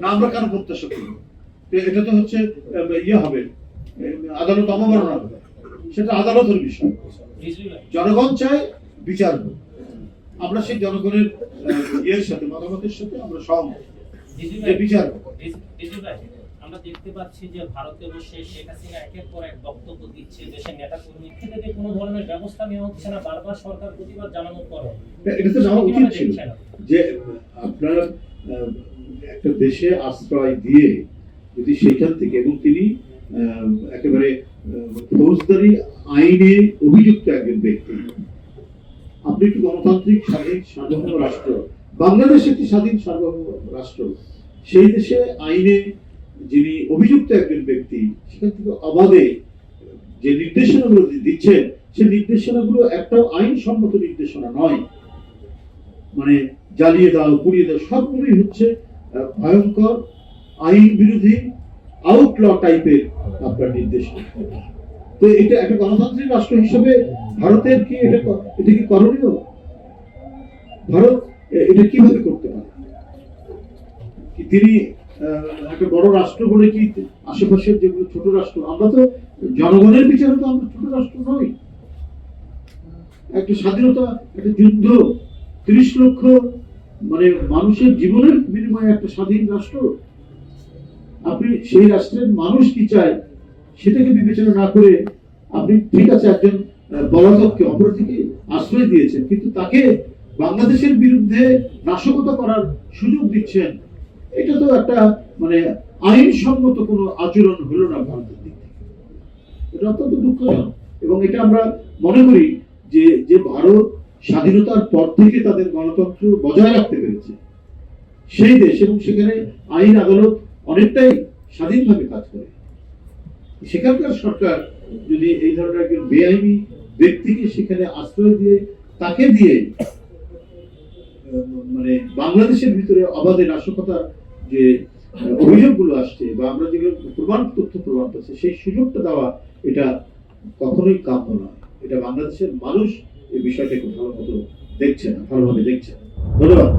না আমরা কেন প্রত্যাশা করব এটা তো হচ্ছে ইয়ে হবে আদালত অবমাননা হবে। সেটা আদালতের বিষয়। জনগণ চায় বিচার আমরা সেই জনগণের ইয়ের সাথে মতামতের সাথে আমরা সহমত। যে বিচার আমরা দেখতে পাচ্ছি যে ভারতে বসে শেখ হাসিনা একের পর এক বক্তব্য দিচ্ছে দেশের নেতা কর্মী থেকে কোনো ধরনের ব্যবস্থা নেওয়া হচ্ছে না বারবার সরকার প্রতিবাদ জানানোর পরও। এটা তো যাওয়া উচিত ছিল যে আপনার একটা দেশে আশ্রয় দিয়ে যদি সেখান থেকে এবং তিনি একেবারে ফৌজদারি আইনে অভিযুক্ত একজন ব্যক্তি। আপনি একটু গণতান্ত্রিক স্বাধীন সার্বভৌম রাষ্ট্র, বাংলাদেশ একটি স্বাধীন সার্বভৌম রাষ্ট্র, সেই দেশে আইনে যিনি অভিযুক্ত একজন ব্যক্তি, সেখান থেকে অবাধে যে নির্দেশনাগুলো দিচ্ছেন, সেই নির্দেশনাগুলো একটাও আইনসম্মত নির্দেশনা নয়। মানে জ্বালিয়ে দাও, পুড়িয়ে দাও, সবগুলোই হচ্ছে ভয়ঙ্কর আইন বিরোধী আউটল টাইপের আপনার নির্দেশ তো এটা একটা গণতান্ত্রিক রাষ্ট্র হিসেবে ভারতের কি এটা এটা কি করণীয়? ভারত এটা কীভাবে করতে পারে? তিনি একটা বড় রাষ্ট্র বলে কি আশেপাশের যেগুলো ছোট রাষ্ট্র, আমরা তো জনগণের বিচারে তো আমরা ছোট রাষ্ট্র নই। একটা স্বাধীনতা, একটা যুদ্ধ, তিরিশ লক্ষ মানে মানুষের জীবনের বিনিময়ে একটা স্বাধীন রাষ্ট্র। আপনি সেই রাষ্ট্রের মানুষ কি চায়, সেটাকে বিবেচনা না করে আপনি ঠিক আছে একজন পলাতককে অপরাধীকে আশ্রয় দিয়েছেন, কিন্তু তাকে বাংলাদেশের বিরুদ্ধে নাশকতা করার সুযোগ দিচ্ছেন, এটা তো একটা মানে আইনসম্মত কোনো আচরণ হলো না ভারতের দিক থেকে। এটা অত্যন্ত দুঃখজনক। এবং এটা আমরা মনে করি যে যে ভারত স্বাধীনতার পর থেকে তাদের গণতন্ত্র বজায় রাখতে পেরেছে। সেই দেশ এবং সেখানে আইন আদালত অনেকটাই স্বাধীনভাবে কাজ করে। সেখানকার সরকার যদি এই ধরনের একজন বেআইনি ব্যক্তিকে সেখানে আশ্রয় দিয়ে তাকে দিয়ে মানে বাংলাদেশের ভিতরে অবাধে নাশকতার যে অভিযোগগুলো আসছে বা আমরা যেগুলো প্রমাণ, তথ্য প্রমাণ পাচ্ছি, সেই সুযোগটা দেওয়া এটা কখনোই কাম্য নয়। এটা বাংলাদেশের মানুষ বিষয়টাকে ভালো মতো দেখছে না ভালোভাবে দেখছে না। ধন্যবাদ।